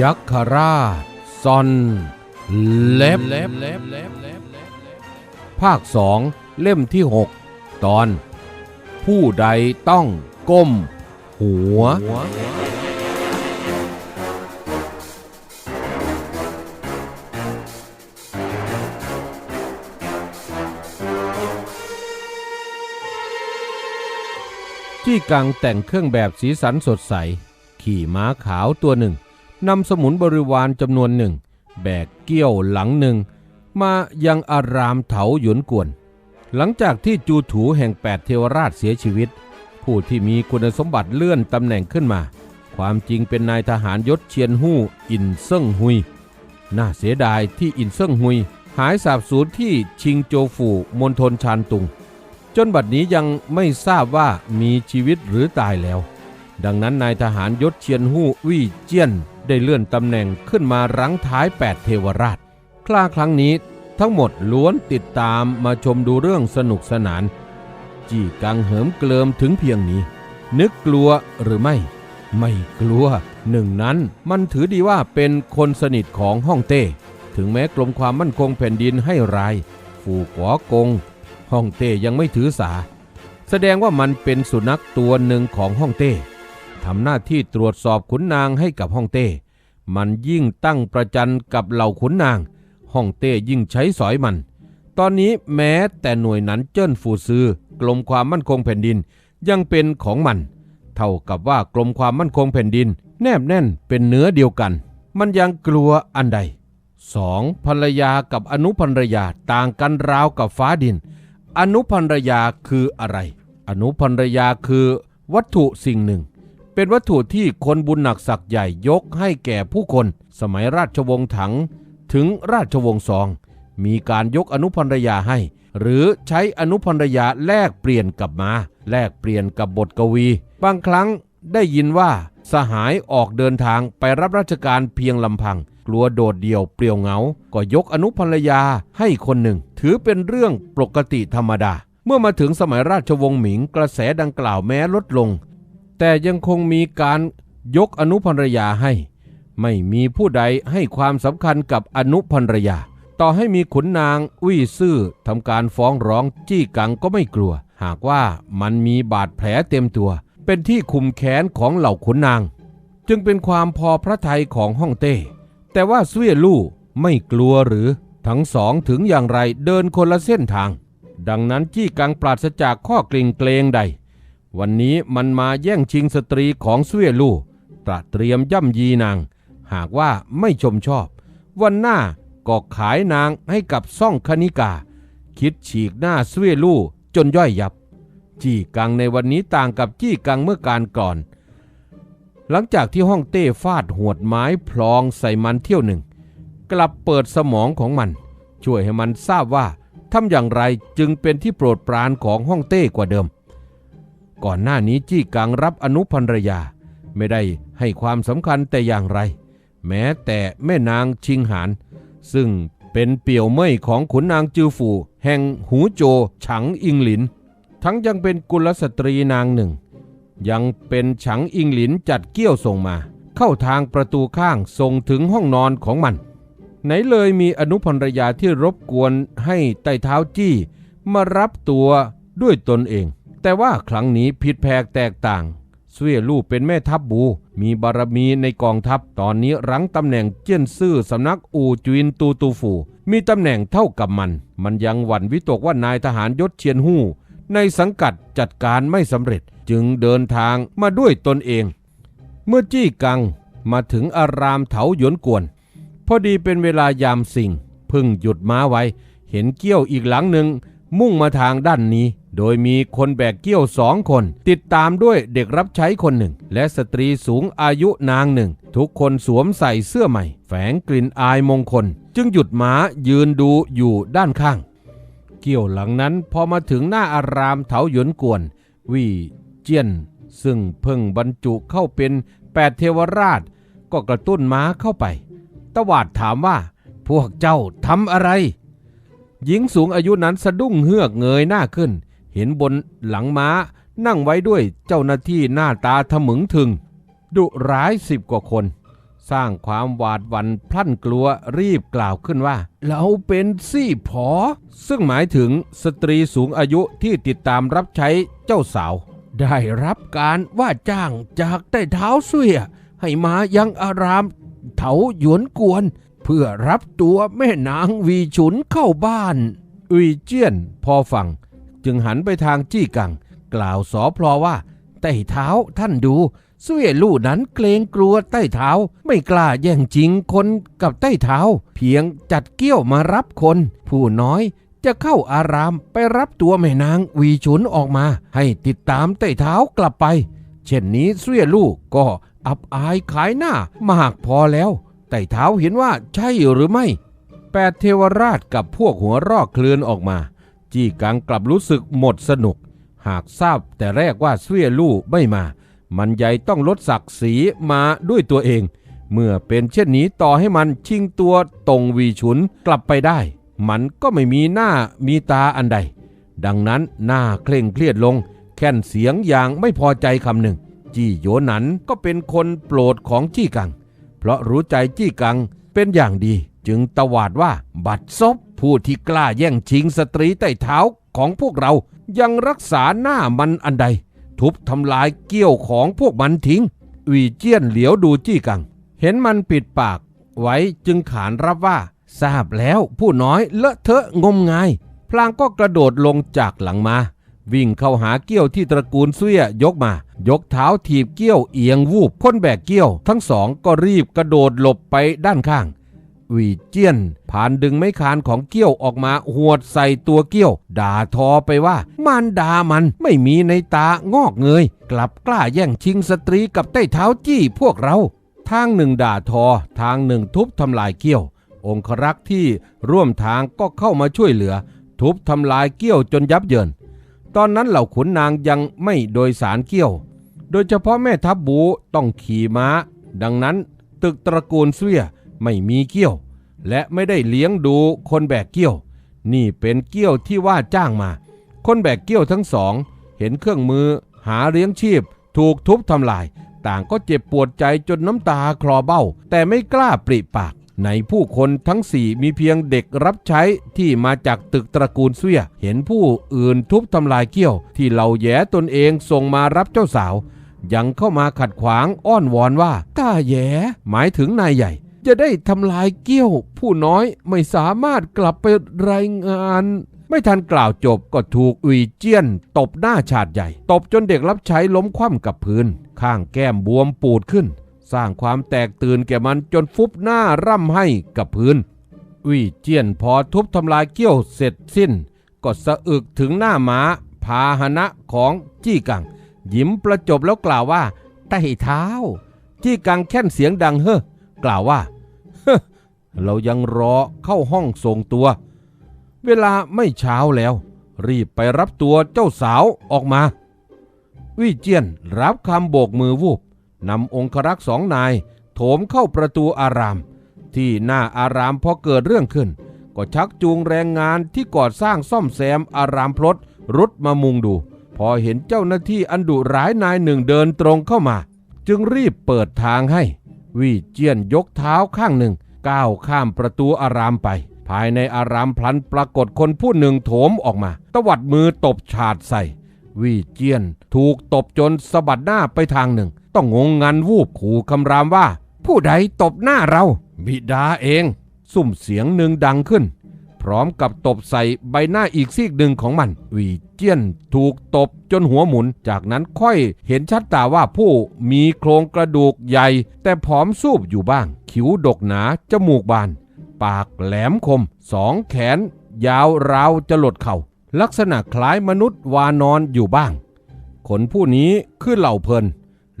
ยัคฆราชซอนเล็บภาคสองเล่มที่ 6 ตอน ผู้ใดต้องก้ม หัวจี้กังแต่งเครื่องแบบสีสันสดใส ขี่ม้าขาวตัวหนึ่ง นำสมุนบริวารจำนวนหนึ่ง แบกเกี้ยวหลังหนึ่ง มายังอารามเถาหยวนกวน หลังจากที่จูถูแห่งแปดเทวราชเสียชีวิต ผู้ที่มีคุณสมบัติเลื่อนตำแหน่งขึ้นมา ความจริงเป็นนายทหารยศเชียนหู้อินเซิ่งหุย น่าเสียดายที่อินเซิ่งหุย หายสาบสูญที่ชิงโจฟูมณฑลชานตุง จนบัดนี้ยังไม่ทราบว่ามีชีวิตหรือตายแล้วดังนั้นนายทหารยศเชียนหู้วี่เจี้ยน ได้เลื่อนตำแหน่งขึ้นมารั้งท้ายแปดเทวราช คลาครั้งนี้ทั้งหมดล้วนติดตามมาชมดูเรื่องสนุกสนาน จี้กังเหิมเกลิมถึงเพียงนี้ นึกกลัวหรือไม่ ไม่กลัว หนึ่งนั้นมันถือดีว่าเป็นคนสนิทของฮ่องเต้ ถึงแม้กรมความมั่นคงแผ่นดินให้ราย ฝูกวอกงฮ่องเต้ยังไม่ถือสา แสดงว่ามันเป็นสุนัขตัวหนึ่งของฮ่องเต้ ทำหน้าที่ตรวจสอบขุนนางให้กับฮ่องเต้ มันยิ่งตั้งประจันกับเหล่าขุนนาง ฮ่องเต้ยิ่งใช้สอยมัน ตอนนี้แม้แต่หน่วยนั้นเจิ้นฟูซือกรมความมั่นคงแผ่นดินยังเป็นของมัน เท่ากับว่ากรมความมั่นคงแผ่นดิน แนบแน่นเป็นเนื้อเดียวกัน มันยังกลัวอันใดสองภรรยากับอนุภรรยาต่างกันราวกับฟ้าดิน อนุภรรยาคืออะไร อนุภรรยาคือวัตถุสิ่งหนึ่ง เป็นวัตถุที่คนบุญหนักศักดิ์ใหญ่ยกให้แก่ผู้คน สมัยราชวงศ์ถัง ถึงราชวงศ์ซอง มีการยกอนุภรรยาให้ หรือใช้อนุภรรยาแลกเปลี่ยนกับมา แลกเปลี่ยนกับบทกวี บางครั้งได้ยินว่าสหายออกเดินทางไปรับราชการเพียงลำพัง กลัวโดดเดี่ยวเปลี่ยวเหงา ก็ยกอนุภรรยาให้คนหนึ่ง ถือเป็นเรื่องปกติธรรมดา เมื่อมาถึงสมัยราชวงศ์หมิงกระแสดังกล่าวแม้ลดลง แต่ยังคงมีการยกอนุภรรยาให้ ไม่มีผู้ใดให้ความสำคัญกับอนุภรรยา ต่อให้มีขุนนางอุ้ยซื่อทำการฟ้องร้องจี้กังก็ไม่กลัว หากว่ามันมีบาดแผลเต็มตัว เป็นที่คุมแค้นของเหล่าขุนนาง จึงเป็นความพอพระทัยของฮ่องเต้ แต่ว่าเสวียลู่ไม่กลัวหรือทั้งสองถึงอย่างไรเดินคนละเส้นทาง ดังนั้นจี้กังปราศจากข้อกลิงเกรงใด วันนี้มันมาแย่งชิงสตรีของเสวียลู่ตระเตรียมย่ำยีนาง หากว่าไม่ชมชอบ วันหน้าก็ขายนางให้กับซ่องคณิกา คิดฉีกหน้าเสวียลู่จนย่อยยับ จี้กังในวันนี้ต่างกับจี้กังเมื่อการก่อน หลังจากที่ห้องเต้ฟาดหวดไม้พลองใส่มันเที่ยวหนึ่ง กลับเปิดสมองของมัน ช่วยให้มันทราบว่าทำอย่างไรจึงเป็นที่โปรดปรานของห้องเต้กว่าเดิม ก่อนหน้านี้จี้กังรับอนุภรรยา ไม่ได้ให้ความสำคัญแต่อย่างไร แม้แต่แม่นางชิงหาน ซึ่งเป็นเปี่ยวเม่ยของขุนนางจือฝูแห่งหูโจฉังอิงหลิน ทั้งยังเป็นกุลสตรีนางหนึ่ง ยังเป็นฉังอิงหลินจัดเกี้ยวส่งมา เข้าทางประตูข้างส่งถึงห้องนอนของมัน ไหนเลยมีอนุภรรยาที่รบกวนให้ไต่เท้าจี้ มารับตัวด้วยตนเอง แต่ว่าครั้งนี้ผิดแผกแตกต่างเสวียลู่เป็นแม่ทัพบู มีบารมีในกองทัพ ตอนนี้รั้งตำแหน่งเจี้ยนซื่อสำนักอูจุนตูตูฟู มีตำแหน่งเท่ากับมัน มันยังหวั่นวิตกว่านายทหารยศเชียนหู้ ในสังกัดจัดการไม่สำเร็จจึงเดินทางมาด้วยตนเอง เมื่อจี้กังมาถึงอารามเถาหยวนกวน พอดีเป็นเวลายามสิ่ง พึ่งหยุดม้าไว้ เห็นเกี้ยวอีกหลังหนึ่ง มุ่งมาทางด้านนี้ โดยมีคนแบกเกี้ยวสองคน ติดตามด้วยเด็กรับใช้คนหนึ่ง และสตรีสูงอายุนางหนึ่ง ทุกคนสวมใส่เสื้อใหม่ แฝงกลิ่นอายมงคล จึงหยุดม้ายืนดูอยู่ด้านข้าง เกี่ยวหลังนั้นพอมาถึงหน้าอารามเถาหยวนกวนวี่เจียน ซึ่งเพิ่งบรรจุเข้าเป็นแปดเทวราช ก็กระตุ้นม้าเข้าไป ตวาดถามว่า พวกเจ้าทำอะไร หญิงสูงอายุนั้นสะดุ้งเฮือกเงยหน้าขึ้น เห็นบนหลังม้านั่งไว้ด้วยเจ้าหน้าที่หน้าตาทะมึงถึง ดุร้ายสิบกว่าคน สร้างความหวาดหวั่นพลั่นกลัวรีบกล่าวขึ้นว่า เราเป็นซี่ผอ ซึ่งหมายถึงสตรีสูงอายุที่ติดตามรับใช้เจ้าสาว ได้รับการว่าจ้างจากใต้เท้าเสวียให้มายังอารามเถาหยวนกวน เพื่อรับตัวแม่นางวีฉุนเข้าบ้าน อุยเจี้ยนพอฟัง จึงหันไปทางจี้กัง กล่าวสอพลอว่า ใต้เท้าท่านดูเสวียลู่นั้นเกรงกลัวใต้เท้า ไม่กล้าแย่งจริงคนกับใต้เท้า เพียงจัดเกี้ยวมารับคน ผู้น้อยจะเข้าอารามไปรับตัวแม่นางวีฉุนออกมา ให้ติดตามใต้เท้ากลับไป เช่นนี้เสวียลู่ก็อับอายขายหน้ามากพอแล้ว ใต้เท้าเห็นว่าใช่หรือไม่แปดเทวราชกับพวกหัวรอกเคลื่อนออกมา จี้กังกลับรู้สึกหมดสนุก หากทราบแต่แรกว่าเสวียลู่ไม่มา มันใหญ่ต้องลดศักดิ์ศรีมาด้วยตัวเอง เมื่อเป็นเช่นนี้ต่อให้มันชิงตัวตรงวีฉุนกลับไปได้ มันก็ไม่มีหน้ามีตาอันใด ดังนั้นหน้าเคร่งเครียดลง แค่นเสียงอย่างไม่พอใจคำหนึ่ง จี้โยหนันก็เป็นคนโปรดของจี้กัง เพราะรู้ใจจี้กังเป็นอย่างดี จึงตวาดว่าบัดซบผู้ที่กล้าแย่งชิงสตรีใต้เท้าของพวกเรายังรักษาหน้ามันอันใด ทุบทำลายเกี้ยวของพวกมันทิ้งวีเจียนเหลียวดูจี้กัง เห็นมันปิดปาก ไว้จึงขานรับว่า ทราบแล้วผู้น้อยเลอะเทอะงมงาย พลางก็กระโดดลงจากหลังมา วิ่งเข้าหาเกี้ยวที่ตระกูลเสื้ยกมา ยกเท้าถีบเกี้ยวเอียงวูบพ้นแบกเกี้ยว ทั้งสองก็รีบกระโดดหลบไปด้านข้างวีเจียนผ่านดึงไม้คานของเกี้ยวออกมาหวดใส่ตัวเกี้ยว ด่าทอไปว่า มันด่ามันไม่มีในตางอกเงย กลับกล้าแย่งชิงสตรีกับใต้เท้าจี้พวกเรา ทางหนึ่งด่าทอ ทางหนึ่งทุบทำลายเกี้ยว องครักษ์ที่ร่วมทางก็เข้ามาช่วยเหลือ ทุบทำลายเกี้ยวจนยับเยิน ตอนนั้นเหล่าขุนนางยังไม่โดยสารเกี้ยว โดยเฉพาะแม่ทัพบูต้องขี่ม้า ดังนั้นตึกตระกูลเสวียไม่มีเกี้ยว และไม่ได้เลี้ยงดูคนแบกเกี้ยว นี่เป็นเกี้ยวที่ว่าจ้างมา คนแบกเกี้ยวทั้งสอง เห็นเครื่องมือหาเลี้ยงชีพ ถูกทุบทำลาย ต่างก็เจ็บปวดใจจนน้ำตาคลอเบ้า แต่ไม่กล้าปริปาก ในผู้คนทั้งสี่มีเพียงเด็กรับใช้ที่มาจากตึกตระกูลเสวีย เห็นผู้อื่นทุบทำลายเกี้ยว ที่เหล่าแย่ตนเองส่งมารับเจ้าสาว ยังเข้ามาขัดขวางอ้อนวอนว่าต้าแย่หมายถึงนายใหญ่ จะได้ทำลายเกี้ยว ผู้น้อยไม่สามารถกลับไปรายงาน ไม่ทันกล่าวจบก็ถูกอุยเจี้ยน ตบหน้าฉาดใหญ่ ตบจนเด็กรับใช้ล้มคว่ำกับพื้น ข้างแก้มบวมปูดขึ้น สร้างความแตกตื่นแก่มันจนฟุบหน้าร่ำให้กับพื้นอุยเจียนพอทุบทำลายเกี้ยวเสร็จสิ้น ก็สะอึกถึงหน้าม้าพาหนะของจี้กัง ยิ้มประจบแล้วกล่าวว่าใต้เท้า จี้กังแค่นเสียงดังเฮ้อกล่าวว่าเฮ้เรายังรอเข้าห้องทรงตัว เวลาไม่เช้าแล้ว รีบไปรับตัวเจ้าสาวออกมา วิเจียนรับคำโบกมือวูบ นำองครักษ์สองนาย โถมเข้าประตูอาราม ที่หน้าอารามพอเกิดเรื่องขึ้น ก็ชักจูงแรงงานที่ก่อสร้างซ่อมแซมอารามพลดรุดมามุงดู พอเห็นเจ้าหน้าที่อันดุร้ายนายหนึ่งเดินตรงเข้ามา จึงรีบเปิดทางให้ วีเจียนยกเท้าข้างหนึ่ง ก้าวข้ามประตูอารามไป ภายในอารามพลันปรากฏคนผู้หนึ่งโถมออกมา ตวัดมือตบฉาดใส่ วีเจียน ถูกตบจนสะบัดหน้าไปทางหนึ่ง ต้องงงงันวูบขู่คำรามว่า ผู้ใดตบหน้าเรา บิดาเอง สุ่มเสียงหนึ่งดังขึ้น พร้อมกับตบใส่ใบหน้าอีกซีกหนึ่งของมัน วีเจียนถูกตบจนหัวหมุน จากนั้นค่อยเห็นชัดตาว่าผู้มีโครงกระดูกใหญ่ แต่ผอมสูบอยู่บ้าง คิ้วดกหนาจมูกบาน ปากแหลมคมสองแขนยาวราวจะหลดเข่า ลักษณะคล้ายมนุษย์วานอนอยู่บ้าง คนผู้นี้คือเหล่าเพลิน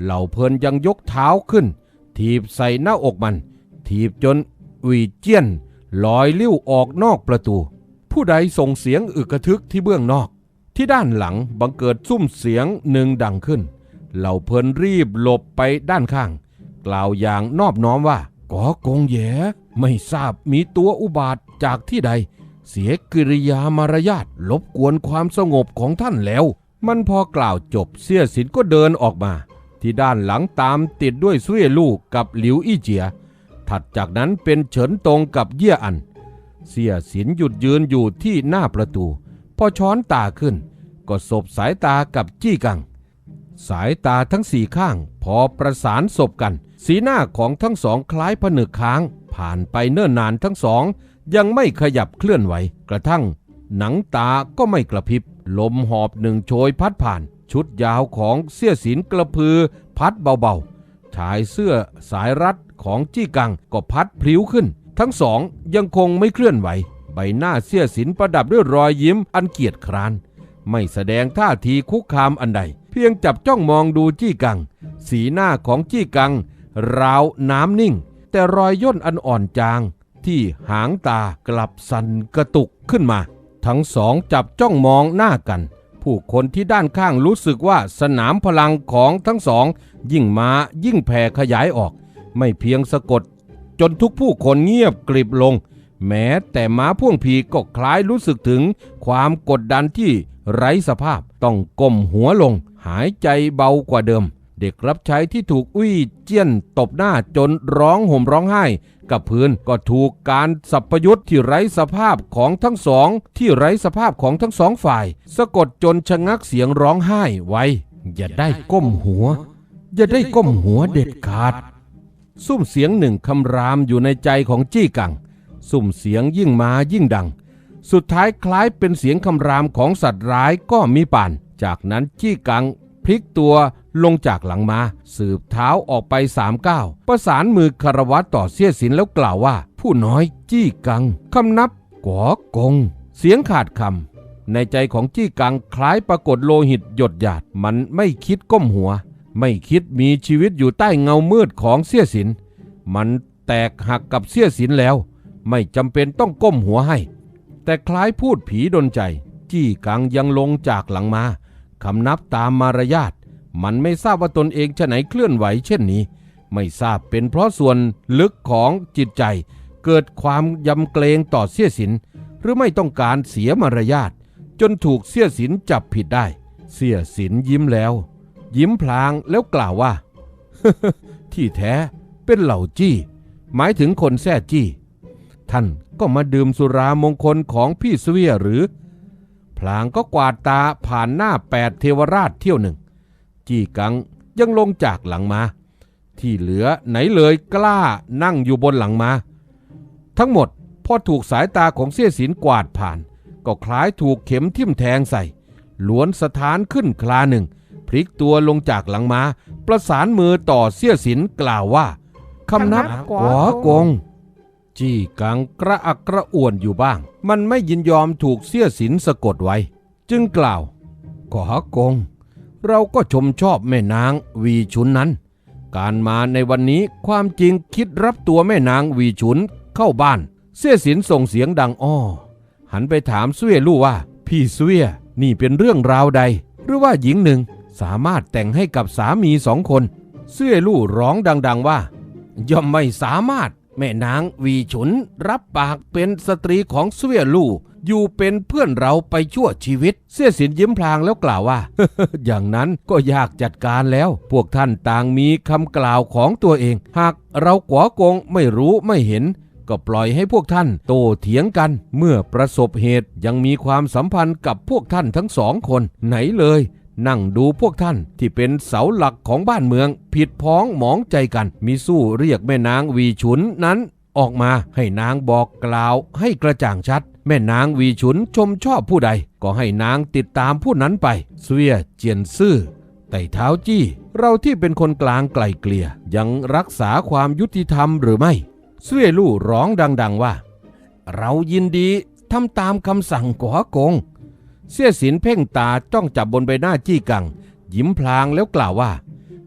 เหล่าเพลินยังยกเท้าขึ้น ถีบใส่หน้าอกมัน ถีบจนอุยเจียนลอยลิ้วออกนอกประตู ผู้ใดส่งเสียงอึกกระทึกที่เบื้องนอก ที่ด้านหลังบังเกิดซุ้มเสียงหนึ่งดังขึ้น เหล่าเพลินรีบหลบไปด้านข้าง กล่าวอย่างนอบน้อมว่าก่อกงแยไม่ทราบมีตัวอุบาทจากที่ใด เสียกิริยามารยาทลบกวนความสงบของท่านแล้ว มันพอกล่าวจบเสียสินก็เดินออกมา ที่ด้านหลังตามติดด้วยซุยลู่กับหลิวอี้เจีย ถัดจากนั้นเป็นเฉินตงกับเยี่ยอัน เสียสินหยุดยืนอยู่ที่หน้าประตู พอช้อนตาขึ้น ก็สบสายตากับจี้กัง สายตาทั้งสี่ข้าง พอประสานศบกัน สีหน้าของทั้งสองคล้ายผนึกค้าง ผ่านไปเนิ่นนานทั้งสอง ยังไม่ขยับเคลื่อนไหว กระทั่ง หนังตาก็ไม่กระพริบ ลมหอบหนึ่งโชยพัดผ่าน ชุดยาวของเสี้ยสินกระพือ พัดเบาๆชายเสื้อสายรัดของจี้กังก็พัดพลิ้วขึ้น ทั้งสองยังคงไม่เคลื่อนไหว ใบหน้าเสี้ยสินประดับด้วยรอยยิ้มอันเกียจคร้าน ไม่แสดงท่าทีคุกคามอันใด เพียงจับจ้องมองดูจี้กัง สีหน้าของจี้กังราวน้ำนิ่ง แต่รอยย่นอันอ่อนจาง ที่หางตากลับสั่นกระตุกขึ้นมา ทั้งสองจับจ้องมองหน้ากัน ผู้คนที่ด้านข้างรู้สึกว่าสนามพลังของทั้งสอง ยิ่งมายิ่งแผ่ขยายออก ไม่เพียงสะกด จนทุกผู้คนเงียบกริบลง แม้แต่ม้าพ่วงผีก็คล้ายรู้สึกถึงความกดดันที่ไร้สภาพต้องก้มหัวลง หายใจเบากว่าเดิม เด็กรับใช้ที่ถูกอุ้ยเจี้ยนตบหน้าจนร้องห่มร้องไห้ กับพื้นก็ถูกการสับประยุทธ์ที่ไร้สภาพของทั้งสอง ที่ไร้สภาพของทั้งสองฝ่าย สะกดจนชะงักเสียงร้องไห้ไว้ อย่าได้ก้มหัว อย่าได้ก้มหัวเด็ดขาด ซุ่มเสียงหนึ่งคำรามอยู่ในใจของจี้กังซุ่มเสียงยิ่งมายิ่งดัง สุดท้ายคล้ายเป็นเสียงคำรามของสัตว์ร้ายก็มีป่าน จากนั้นจี้กังพลิกตัว ลงจากหลังมา สืบเท้าออกไปสามก้าวประสานมือคารวะต่อเสี้ยสินแล้วกล่าวว่า ผู้น้อยจี้กังคำนับก๋อกง เสียงขาดคำในใจของจี้กังคล้ายปรากฏโลหิตหยดหยาดมันไม่คิดก้มหัว ไม่คิดมีชีวิตอยู่ใต้เงามืดของเสี้ยสิน มันแตกหักกับเสี้ยสินแล้ว ไม่จำเป็นต้องก้มหัวให้ แต่คล้ายพูดผีดนใจ จี้กังยังลงจากหลังมาคำนับตามมารยาท มันไม่ทราบว่าตนเองจะไหนเคลื่อนไหวเช่นนี้ ไม่ทราบเป็นเพราะส่วนลึกของจิตใจ เกิดความยำเกรงต่อเสี้ยสิน หรือไม่ต้องการเสียมารยาทจนถูกเสี้ยสินจับผิดได้ เสี้ยสินยิ้มแล้ว ยิ้มพลางแล้วกล่าวว่า ที่แท้เป็นเหล่าจี้ หมายถึงคนแท้จี้ ท่านก็มาดื่มสุรามงคลของพี่เสวียหรือ พลางก็กวาดตาผ่านหน้าแปดเทวราชเที่ยวหนึ่ง จี้กังยังลงจากหลังมา ที่เหลือไหนเลยกล้านั่งอยู่บนหลังมา ทั้งหมดพอถูกสายตาของเสี้ยสินกวาดผ่าน ก็คล้ายถูกเข็มทิ่มแทงใส่ ล้วนสถานขึ้นคลาหนึ่ง พลิกตัวลงจากหลังมา ประสานมือต่อเสี้ยสินกล่าวว่าคำนับก๋อกง จี้กังกระอักกระอ่วนอยู่บ้าง มันไม่ยินยอมถูกเสี้ยสินสะกดไว้ จึงกล่าวก๋อกง เราก็ชมชอบแม่นางวีชุนนั้น การมาในวันนี้ความจริงคิดรับตัวแม่นางวีชุนเข้าบ้าน เสี้ยสินส่งเสียงดังอ้อ หันไปถามเสวียลู่ว่า พี่เสวียนี่เป็นเรื่องราวใด หรือว่าหญิงหนึ่งสามารถแต่งให้กับสามีสองคน เสวียลู่ร้องดัง ๆว่า ย่อมไม่สามารถแม่นางวีฉุนรับปากเป็นสตรีของเสวียลู่ อยู่เป็นเพื่อนเราไปชั่วชีวิต เสี้ยสินยิ้มพลางแล้วกล่าวว่า อย่างนั้นก็ยากจัดการแล้ว พวกท่านต่างมีคำกล่าวของตัวเอง หากเรากัวกงไม่รู้ไม่เห็น ก็ปล่อยให้พวกท่านโตเถียงกัน เมื่อประสบเหตุยังมีความสัมพันธ์กับพวกท่านทั้งสองคน ไหนเลยนั่งดูพวกท่านที่เป็นเสาหลักของบ้านเมือง ผิดพ้องหมองใจกัน มีสู้เรียกแม่นางวีฉุนนั้น ออกมาให้นางบอกกล่าวให้กระจ่างชัด แม่นางวีฉุนชมชอบผู้ใด ก็ให้นางติดตามผู้นั้นไป เสวียเจียนซื่อไต่เท้าจี้ เราที่เป็นคนกลางไกลเกลี่ยยังรักษาความยุติธรรมหรือไม่เสวียลู่ร้องดัง ๆว่า เรายินดีทำตามคำสั่งก๋อกง เสี้ยสินเพ่งตาจ้องจับบนใบหน้าจี้กัง ยิ้มพลางแล้วกล่าวว่า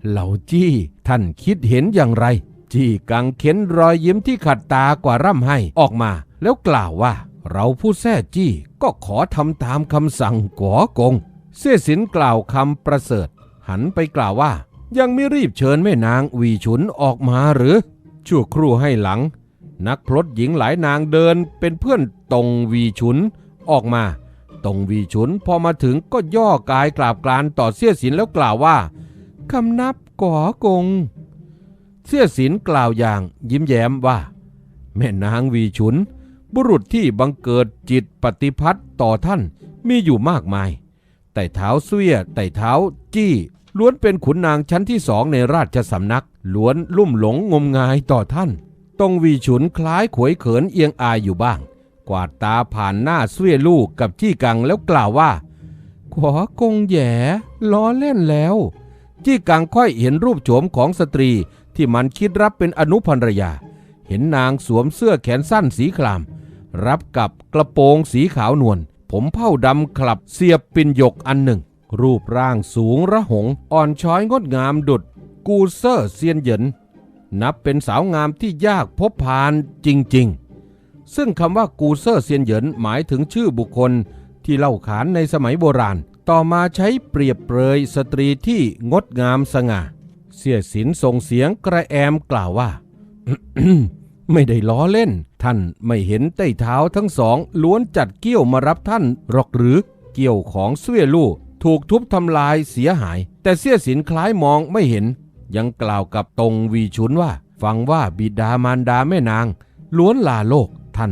เหล่าจี้ท่านคิดเห็นอย่างไร จี้กังเข็นรอยยิ้มที่ขัดตากว่าร่ำให้ออกมา แล้วกล่าวว่า เราผู้แท้จี้ก็ขอทำตามคำสั่งก๋อกง เสี้ยสินกล่าวคำประเสริฐ หันไปกล่าวว่า ยังไม่รีบเชิญแม่นางวีฉุนออกมาหรือ ชั่วครู่ให้หลัง นักพรตหญิงหลายนางเดินเป็นเพื่อนตรงวีฉุนออกมาตรงวีฉุนพอมาถึงก็ย่อกายกราบกรานต่อเสี้ยสินแล้วกล่าวว่าคำนับก่อกง เสี่ยสินกล่าวอย่างยิ้มแย้มว่า แม่นางวีฉุน บุรุษที่บังเกิดจิตปฏิพัตต่อท่านมีอยู่มากมาย แต่เท้าเสวียแต่เท้าจี้ ล้วนเป็นขุนนางชั้นที่สองในราชสำนัก ล้วนลุ่มหลงงมงายต่อท่านต้องวีฉุนคล้ายขวยเขินเอียงอายอยู่บ้าง กวาดตาผ่านหน้าเสวียลูกกับจี้กังแล้วกล่าวว่า ขอกงแย่ล้อเล่นแล้ว จี้กังค่อยเห็นรูปโฉมของสตรี ที่มันคิดรับเป็นอนุภรรยา เห็นนางสวมเสื้อแขนสั้นสีคราม รับกับกระโปรงสีขาวนวลผมเผ้าดำคลับเสียบปินหยกอันหนึ่ง รูปร่างสูงระหง อ่อนช้อยงดงามดุดกูเซอร์เซียนเหยิน นับเป็นสาวงามที่ยากพบพานจริง ๆ ซึ่งคำว่ากูเซอร์เซียนเหยินหมายถึงชื่อบุคคลที่เล่าขานในสมัยโบราณ ต่อมาใช้เปรียบเปรยสตรีที่งดงามสง่า สียสินส่งเสียงกระแอมกล่าวว่า ไม่ได้ล้อเล่น ท่านไม่เห็นใต้เท้าทั้งสองล้วนจัดเกี้ยวมารับท่านหรอกหรือเกี้ยวของเสวียลู่ถูกทุบทำลายเสียหาย แต่เสียสินคล้ายมองไม่เห็น ยังกล่าวกับตรงวีชุนว่า ฟังว่าบิดามารดาแม่นาง ล้วนลาโลกท่าน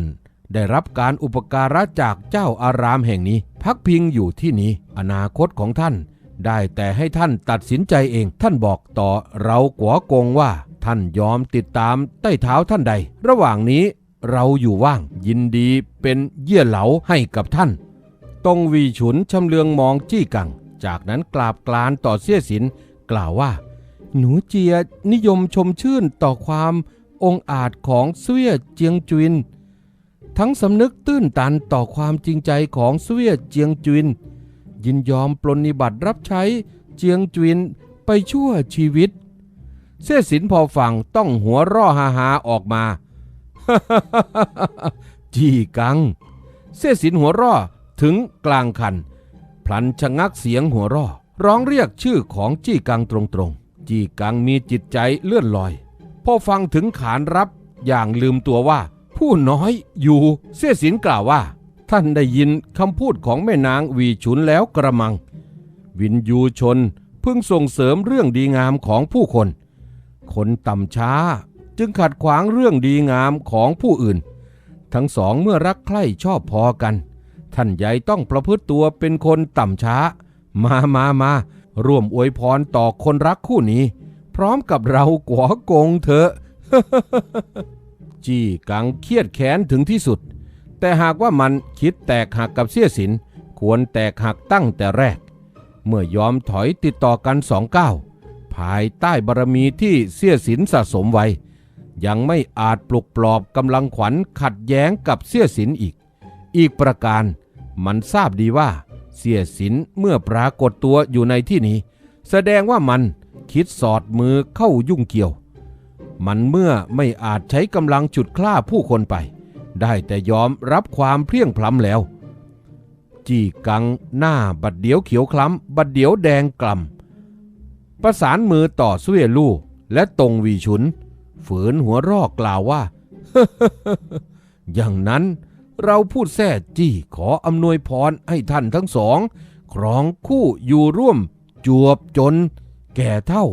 ได้รับการอุปการะจากเจ้าอารามแห่งนี้ พักพิงอยู่ที่นี้ อนาคตของท่าน ได้แต่ให้ท่านตัดสินใจเอง ท่านบอกต่อเรากัวกงว่า ท่านยอมติดตามใต้เท้าท่านใด ระหว่างนี้เราอยู่ว่าง ยินดีเป็นเยี่ยเหลาให้กับท่านตงวีฉุนชำเลืองมองจี้กัง จากนั้นกราบกลานต่อเสี้ยสิน กล่าวว่า หนูเจียนิยมชมชื่นต่อความองอาจของเสวียเจียงจุนทั้งสำนึกตื้นตันต่อความจริงใจของเสวียเจียงจุน ยินยอมปลนนิบัติรับใช้เจียงจุนไปชั่วชีวิต เส้สินพอฟังต้องหัวร่อฮาฮาๆออกมา จี้กัง เส้สินหัวร่อถึงกลางคัน พลันชะงักเสียงหัวร่อ ร้องเรียกชื่อของจี้กังตรงๆ จี้กังมีจิตใจเลื่อนลอย พอฟังถึงขานรับอย่างลืมตัวว่า ผู้น้อยอยู่เส้สินกล่าวว่า ท่านได้ยินคำพูดของแม่นางวีฉุนแล้วกระมัง วินยูชนเพิ่งส่งเสริมเรื่องดีงามของผู้คน คนต่ำช้าจึงขัดขวางเรื่องดีงามของผู้อื่น ทั้งสองเมื่อรักใคร่ชอบพอกัน ท่านใหญ่ต้องประพฤติตัวเป็นคนต่ำช้า มามามาร่วมอวยพรต่อคนรักคู่นี้ พร้อมกับเรากัวกงเถอะ จี้กังเครียดแค้นถึงที่สุด แต่หากว่ามันคิดแตกหักกับเสี้ยสินควรแตกหักตั้งแต่แรก เมื่อยอมถอยติดต่อกันสองก้าวภายใต้บารมีที่เสี้ยสินสะสมไว้ ยังไม่อาจปลุกปลอบกำลังขวัญขัดแย้งกับเสี้ยสินอีก อีกประการมันทราบดีว่า เสี้ยสินเมื่อปรากฏตัวอยู่ในที่นี้ แสดงว่ามันคิดสอดมือเข้ายุ่งเกี่ยว มันเมื่อไม่อาจใช้กำลังฉุดคล้าผู้คนไป ได้แต่ยอมรับความเพลียงพล้ำแล้ว จี้กังหน้าบัดเดียวเขียวคล้ำ บัดเดียวแดงกล่ำประสานมือต่อเสวียลู่และตรงวีฉุน ฝืนหัวรอกกล่าวว่า อย่างนั้นเราพูดแท้จี้ขออำนวยพรให้ท่านทั้งสอง ครองคู่อยู่ร่วม จวบจน แก่เท่า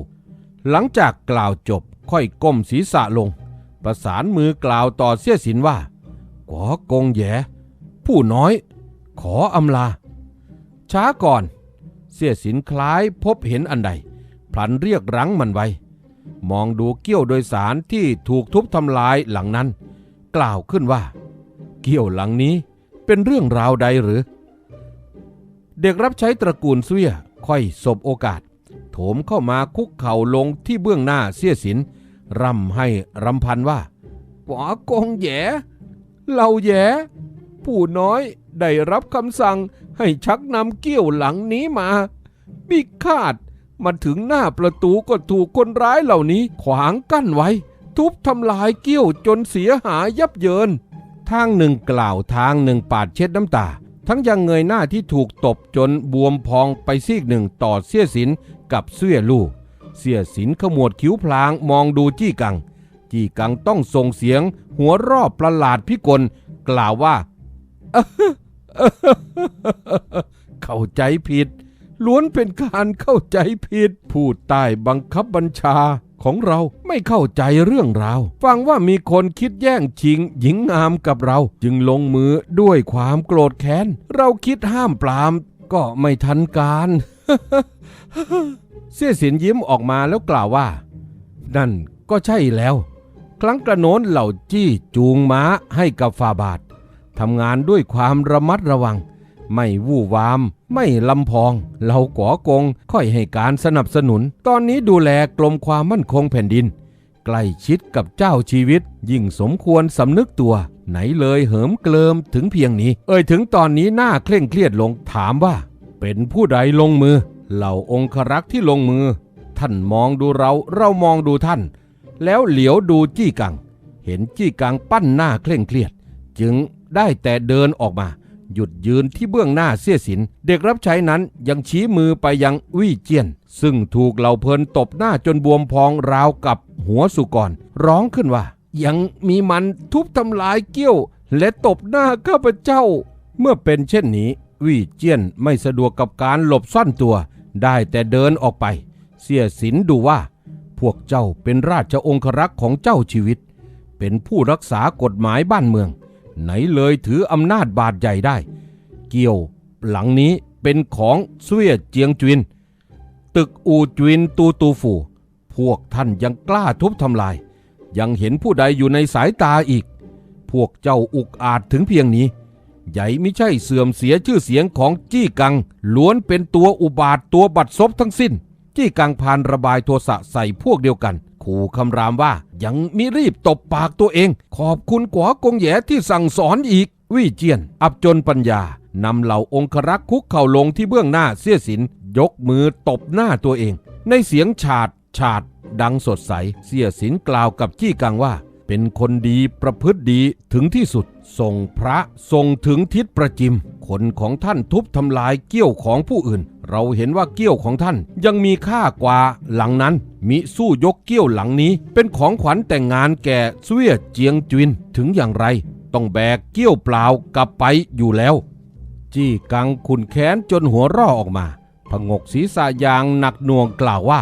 หลังจากกล่าวจบค่อยก้มศีรษะลง ประสานมือกล่าวต่อเสี้ยสินว่า ขอกงแหยผู้น้อย ขออำลา ช้าก่อน เสียสินคล้ายพบเห็นอันใดพลันเรียกรั้งมันไว้ มองดูเกี้ยวโดยสารที่ถูกทุบทำลายหลังนั้น กล่าวขึ้นว่า เกี้ยวหลังนี้เป็นเรื่องราวใดหรือ เด็กรับใช้ตระกูลเสวียค่อยสบโอกาส โถมเข้ามาคุกเข่าลงที่เบื้องหน้าเสียสินร่ำให้รำพันว่าป๋อกงแย่ เราแย่ผู้น้อยได้รับคำสั่งให้ชักนำเกี้ยวหลังนี้มา บิคาดมาถึงหน้าประตูก็ถูกคนร้ายเหล่านี้ขวางกั้นไว้ ทุบทำลายเกี้ยวจนเสียหายยับเยิน ทางหนึ่งกล่าวทางหนึ่งปาดเช็ดน้ำตา ทั้งยังเงยหน้าที่ถูกตบจนบวมพองไปซีกหนึ่งต่อเสี้ยสินกับเสื้อลูก เสี้ยสินขมวดคิ้วพลางมองดูจี้กัง จี้กังต้องส่งเสียง หัวรอบประหลาดพิกลกล่าวว่า เข้าใจผิด ล้วนเป็นการเข้าใจผิด ผู้ใต้บังคับบัญชาของเราไม่เข้าใจเรื่องราวฟังว่ามีคนคิดแย่งชิง หญิงงามกับเรา จึงลงมือด้วยความโกรธแค้น เราคิดห้ามปราม ก็ไม่ทันการ เสี่ยสินยิ้มออกมาแล้วกล่าวว่า นั่นก็ใช่แล้ว ครั้งกระโน้นเหล่าจี้จูงม้าให้กับฟาบาททำงานด้วยความระมัดระวัง ไม่วู่วาม ไม่ลำพองเราก่อกงค่อยให้การสนับสนุน ตอนนี้ดูแลกรมความมั่นคงแผ่นดิน ใกล้ชิดกับเจ้าชีวิต ยิ่งสมควรสำนึกตัว ไหนเลยเหิมเกลิมถึงเพียงนี้ เอ่ยถึงตอนนี้หน้าเคร่งเครียดลงถามว่า เป็นผู้ใดลงมือ เหล่าองครักษ์ที่ลงมือ ท่านมองดูเราเรามองดูท่าน แล้วเหลียวดูจี้กัง เห็นจี้กังปั้นหน้าเคร่งเครียด จึงได้แต่เดินออกมา หยุดยืนที่เบื้องหน้าเสียสิน เด็กรับใช้นั้นยังชี้มือไปยังวี่เจียน ซึ่งถูกเหล่าเพลินตบหน้าจนบวมพองราวกับหัวสุกร ร้องขึ้นว่า ยังมีมันทุบทำลายเกี้ยว และตบหน้าข้าพเจ้า เมื่อเป็นเช่นนี้วี่เจียนไม่สะดวกกับการหลบซ่อนตัว ได้แต่เดินออกไป เสียสินดูว่า พวกเจ้าเป็นราชองครักษ์ของเจ้าชีวิต เป็นผู้รักษากฎหมายบ้านเมือง ไหนเลยถืออำนาจบาดใหญ่ได้ เกี่ยวหลังนี้เป็นของเสวียเจียงจวิน ตึกอูจวินตูตูฝูพวกท่านยังกล้าทุบทำลาย ยังเห็นผู้ใดอยู่ในสายตาอีก พวกเจ้าอุกอาจถึงเพียงนี้ ใหญ่ไม่ใช่เสื่อมเสียชื่อเสียงของจี้กังล้วนเป็นตัวอุบาทตัวบัดซบทั้งสิ้น จี้กังพานระบายโทสะใส่พวกเดียวกัน ขู่คำรามว่ายังมิรีบตบปากตัวเอง ขอบคุณกวากงแหยที่สั่งสอนอีกวี่เจียน อับจนปัญญานำเหล่าองครักษ์คุกเข่าลงที่เบื้องหน้าเสี้ยสิน ยกมือตบหน้าตัวเอง ในเสียงฉาดฉาด ดังสดใส เสี้ยสินกล่าวกับจี้กังว่า เป็นคนดีประพฤติดีถึงที่สุดส่งพระส่งถึงทิศประจิม คนของท่านทุบทำลายเกี้ยวของผู้อื่น เราเห็นว่าเกี้ยวของท่านยังมีค่ากว่าหลังนั้น มิสู้ยกเกี้ยวหลังนี้ เป็นของขวัญแต่งงานแก่เสวียเจียงจวินถึงอย่างไร ต้องแบกเกี้ยวเปล่ากลับไปอยู่แล้ว จี้กังขุนแค้นจนหัวร่อออกมาผงกศีรษะยางหนักหน่วงกล่าวว่า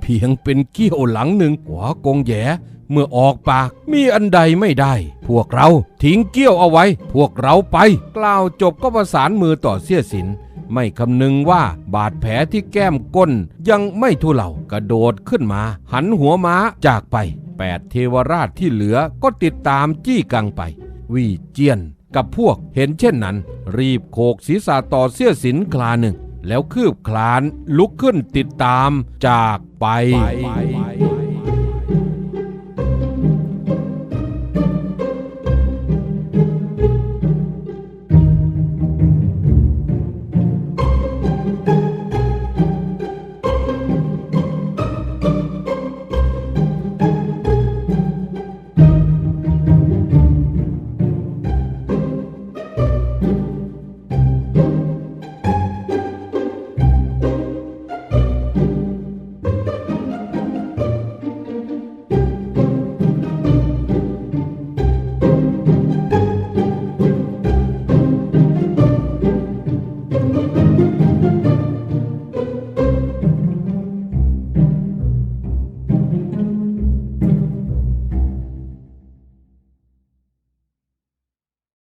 เพียงเป็นเกี้ยวหลังหนึ่งหัวกงแย เมื่อออกปากมีอันใดไม่ได้ พวกเราทิ้งเกี้ยวเอาไว้ พวกเราไป กล่าวจบก็ประสานมือต่อเสี้ยสิน ไม่คำนึงว่าบาดแผลที่แก้มก้นยังไม่ทุเลากระโดดขึ้นมา หันหัวม้าจากไปแปดเทวราชที่เหลือก็ติดตามจี้กังไป วี่เจียนกับพวกเห็นเช่นนั้น รีบโขกศีรษะต่อเสี้ยสินคลาหนึ่ง แล้วคืบคลานลุกขึ้นติดตามจากไป